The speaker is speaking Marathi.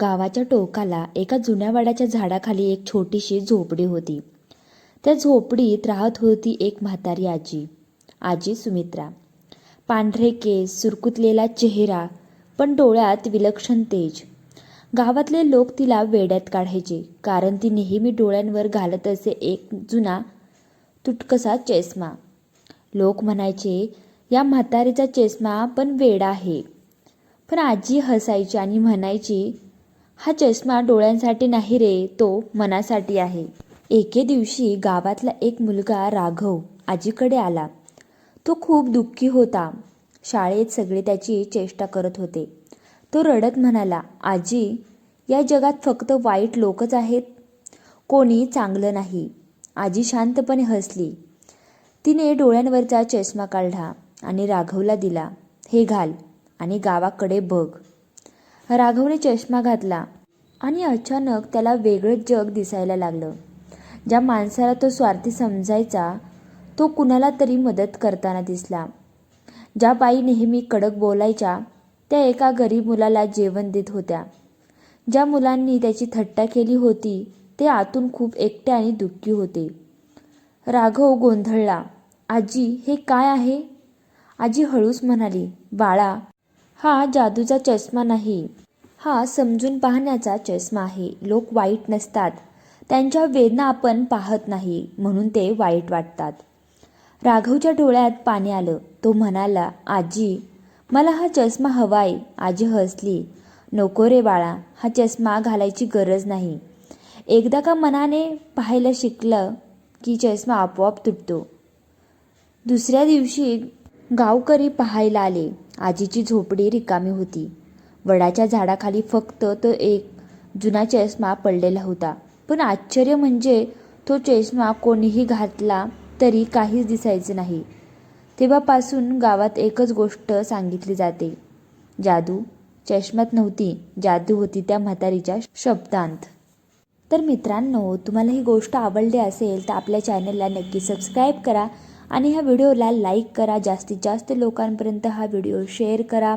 गावाच्या टोकाला एका जुन्या वाड्याच्या झाडाखाली एक छोटीशी झोपडी होती. त्या झोपडीत राहत होती एक म्हातारी आजी आजी सुमित्रा. पांढरे केस सुरकुतलेला चेहरा पण डोळ्यात विलक्षण तेज. गावातले लोक तिला वेड्यात काढायचे कारण ती नेहमी डोळ्यांवर घालत असे एक जुना तुटकसा चष्मा. लोक म्हणायचे या म्हातारीचा चष्मा पण वेडा आहे. पण आजी हसायची आणि म्हणायची हा चष्मा डोळ्यांसाठी नाही रे तो मनासाठी आहे. एके दिवशी गावातला एक मुलगा राघव आजीकडे आला. तो खूप दुःखी होता. शाळेत सगळे त्याची चेष्टा करत होते. तो रडत म्हणाला आजी या जगात फक्त वाईट लोकच आहेत. कोणी चांगलं नाही. आजी शांतपणे हसली. तिने डोळ्यांवरचा चष्मा काढला आणि राघवला दिला हे घाल आणि गावाकडे बघ. राघवने चष्मा घातला आणि अचानक त्याला वेगळंच जग दिसायला लागलं. ज्या माणसाला तो स्वार्थी समजायचा तो कुणाला तरी मदत करताना दिसला. ज्या बाई नेहमी कडक बोलायच्या त्या एका गरीब मुलाला जेवण देत होत्या. ज्या मुलांनी त्याची थट्टा केली होती ते आतून खूप एकटे आणि दुःखी होते. राघव गोंधळला आजी हे काय आहे? आजी हळूच म्हणाली बाळा हा जादूचा चष्मा नाही. हा समजून पाहण्याचा चष्मा आहे. लोक वाईट नसतात. त्यांच्या वेदना आपण पाहत नाही म्हणून ते वाईट वाटतात. राघवच्या डोळ्यात पाणी आलं. तो म्हणाला आजी मला हा चष्मा हवाय. आजी हसली. नको रे बाळा हा चष्मा घालायची गरज नाही. एकदा का मनाने पाहायला शिकलं की चष्मा आपोआप तुटतो. दुसऱ्या दिवशी गावकरी पाहायला आले. आजीची झोपडी रिकामी होती. वडाच्या झाडाखाली फक्त तो एक जुना चष्मा पडलेला होता. पण आश्चर्य म्हणजे तो चष्मा कोणीही घातला तरी काहीच दिसायचं नाही. तेव्हापासून गावात एकच गोष्ट सांगितली जाते. जादू. चष्म्यात नव्हती. जादू होती त्या म्हातारीच्या शब्दांत. तर मित्रांनो तुम्हाला ही गोष्ट आवडली असेल तर आपल्या चॅनलला नक्की सबस्क्राईब करा. आणि ह्या व्हिडिओला लाईक करा जास्तीत जास्त लोकांपर्यंत हा व्हिडिओ शेअर करा.